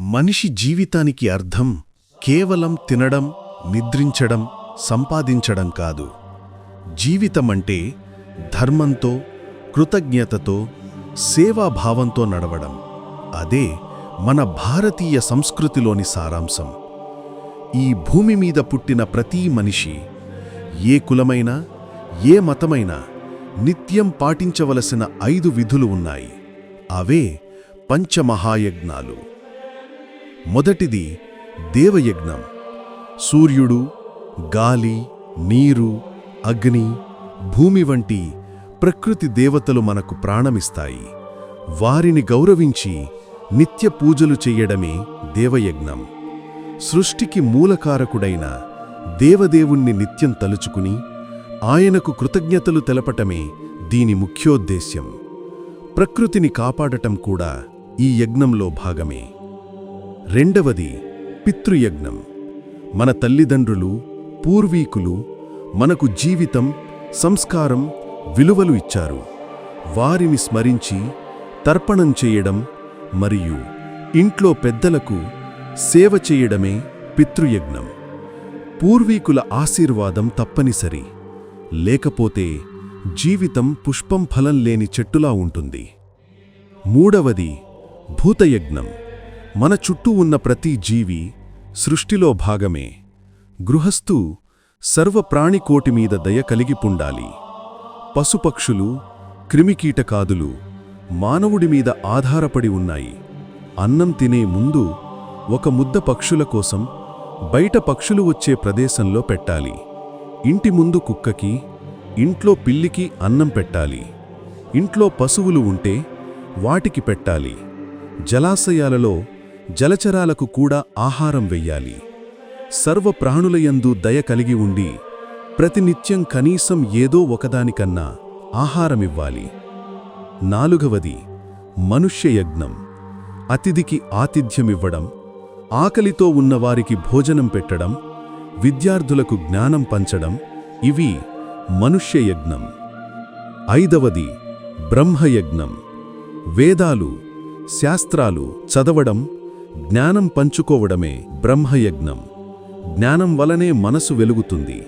మనిషి జీవితానికి అర్థం కేవలం తినడం నిద్రించడం సంపాదించడం కాదు. జీవితమంటే ధర్మంతో కృతజ్ఞతతో సేవాభావంతో నడవడం. అదే మన భారతీయ సంస్కృతిలోని సారాంశం. ఈ భూమి మీద పుట్టిన ప్రతి మనిషి ఏ కులమైనా ఏ మతమైనా నిత్యం పాటించవలసిన ఐదు విధులు ఉన్నాయి. అవే పంచమహాయజ్ఞాలు. మొదటిది దేవయజ్ఞం. సూర్యుడు గాలి నీరు అగ్ని భూమి వంటి ప్రకృతి దేవతలు మనకు ప్రాణమిస్తాయి. వారిని గౌరవించి నిత్య పూజలు చెయ్యడమే దేవయజ్ఞం. సృష్టికి మూలకారకుడైన దేవదేవుణ్ణి నిత్యం తలుచుకుని ఆయనకు కృతజ్ఞతలు తెలపటమే దీని ముఖ్యోద్దేశ్యం. ప్రకృతిని కాపాడటం కూడా ఈ యజ్ఞంలో భాగమే. రెండవది పితృయజ్ఞం. మన తల్లిదండ్రులు పూర్వీకులు మనకు జీవితం సంస్కారం విలువలు ఇచ్చారు. వారిని స్మరించి తర్పణం చేయడం మరియు ఇంట్లో పెద్దలకు సేవ చేయడమే పితృయజ్ఞం. పూర్వీకుల ఆశీర్వాదం తప్పనిసరి. లేకపోతే జీవితం పుష్పం ఫలం లేని చెట్టులా ఉంటుంది. మూడవది భూతయజ్ఞం. మన చుట్టూ ఉన్న ప్రతి జీవి సృష్టిలో భాగమే. గృహస్థు సర్వప్రాణికోటి మీద దయ కలిగిపుండాలి పశుపక్షులు క్రిమికీటకాదులు మానవుడి మీద ఆధారపడి ఉన్నాయి. అన్నం తినే ముందు ఒక ముద్ద పక్షుల కోసం బయట పక్షులు వచ్చే ప్రదేశంలో పెట్టాలి. ఇంటి ముందు కుక్కకి ఇంట్లో పిల్లికి అన్నం పెట్టాలి. ఇంట్లో పశువులు ఉంటే వాటికి పెట్టాలి. జలాశయాలలో జలచరాలకు కూడా ఆహారం వెయ్యాలి. సర్వ ప్రాణులయందు దయ కలిగి ఉండి ప్రతినిత్యం కనీసం ఏదో ఒకదానికన్నా ఆహారమివ్వాలి. నాలుగవది మనుష్యయజ్ఞం. అతిథికి ఆతిథ్యమివ్వడం ఆకలితో ఉన్నవారికి భోజనం పెట్టడం విద్యార్థులకు జ్ఞానం పంచడం ఇవి మనుష్యయజ్ఞం. ఐదవది బ్రహ్మయజ్ఞం. వేదాలు శాస్త్రాలు చదవడం జ్ఞానం పంచుకోవడమే బ్రహ్మయజ్ఞం. జ్ఞానం వలనే మనసు వెలుగుతుంది.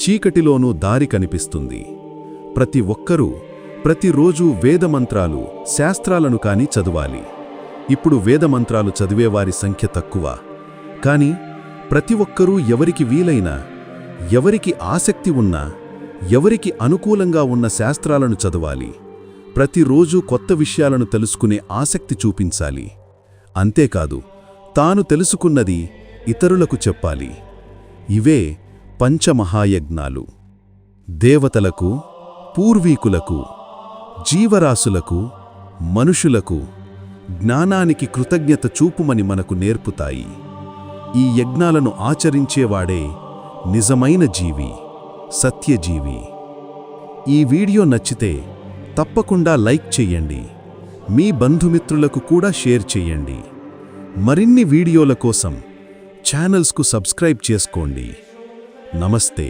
చీకటిలోనూ దారి కనిపిస్తుంది. ప్రతి ఒక్కరూ ప్రతిరోజూ వేదమంత్రాలు శాస్త్రాలను కాని చదవాలి. ఇప్పుడు వేదమంత్రాలు చదివేవారి సంఖ్య తక్కువ. కాని ప్రతి ఒక్కరూ ఎవరికి వీలైనా ఎవరికి ఆసక్తి ఉన్నా ఎవరికి అనుకూలంగా ఉన్న శాస్త్రాలను చదవాలి. ప్రతిరోజూ కొత్త విషయాలను తెలుసుకునే ఆసక్తి చూపించాలి. అంతేకాదు తాను తెలుసుకున్నది ఇతరులకు చెప్పాలి. ఇవే పంచమహాయజ్ఞాలు. దేవతలకు పూర్వీకులకు జీవరాశులకు మనుషులకు జ్ఞానానికి కృతజ్ఞత చూపుమని మనకు నేర్పుతాయి. ఈ యజ్ఞాలను ఆచరించేవాడే నిజమైన జీవి సత్యజీవి. ఈ వీడియో నచ్చితే తప్పకుండా లైక్ చెయ్యండి మీ బంధుమిత్రులకు కూడా షేర్ చేయండి. మరిన్ని వీడియోల కోసం ఛానల్స్కు సబ్స్క్రైబ్ చేసుకోండి. నమస్తే.